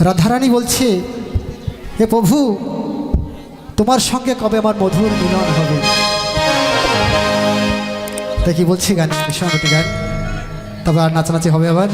রাধারানী বলছে, হে প্রভু, তোমার সঙ্গে কবে আমার মধুর মিলন হবে? তাই কি বলছি গান সঙ্গে গান। তবে আর নাচানাচি হবে আবার।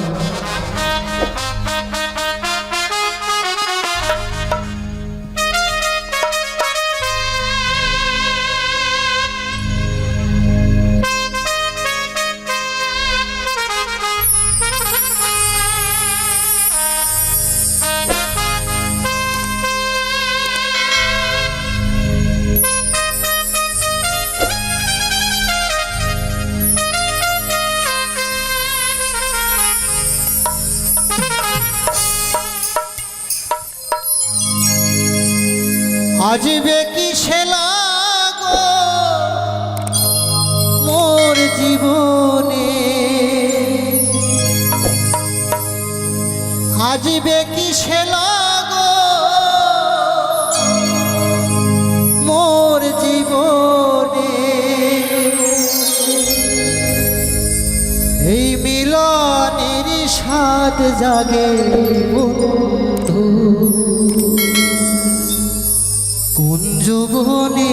আজিবে কি শেলা গো? মোর জীবনে। আজিবে কি শেলা গো? মোর জীবনে। এই মিলনের জাগে বন্ধু। কুঞ্জবনে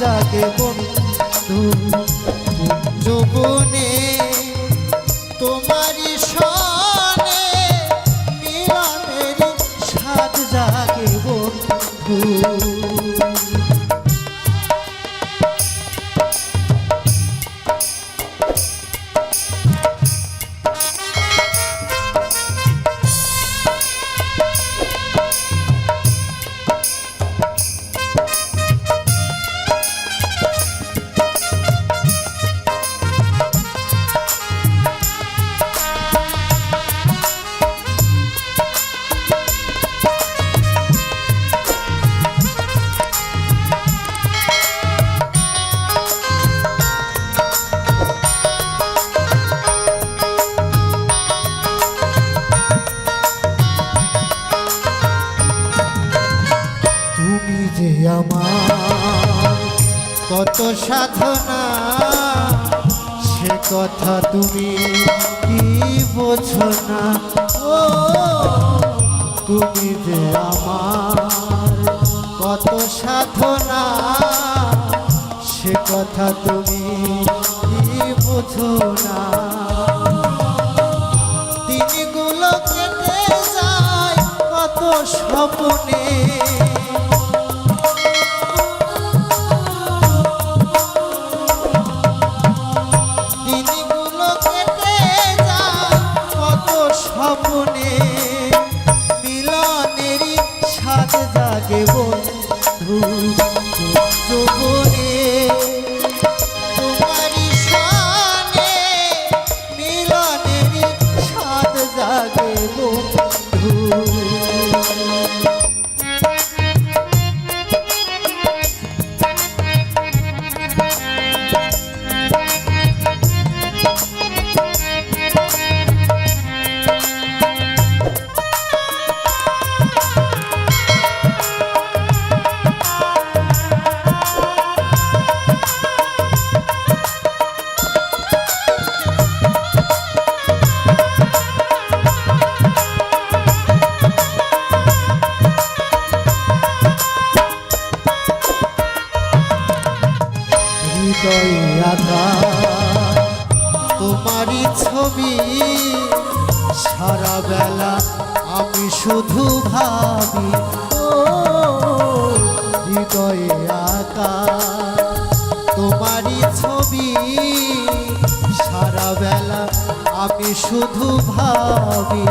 জাগে বন্ধু কত সাধনা, সে কথা তুমি কি বোঝো না? ও, তুমি যে আমার কত সাধনা, সে কথা তুমি কি বোঝো না? দিনগুলো কেটে যায় কত স্বপ্নে হৃদয়ে আঁকা তোমারই ছবি সারা বেলা আমি শুধু ভাবি, ও হৃদয়ে তোমারই ছবি সারা বেলা আমি শুধু ভাবি।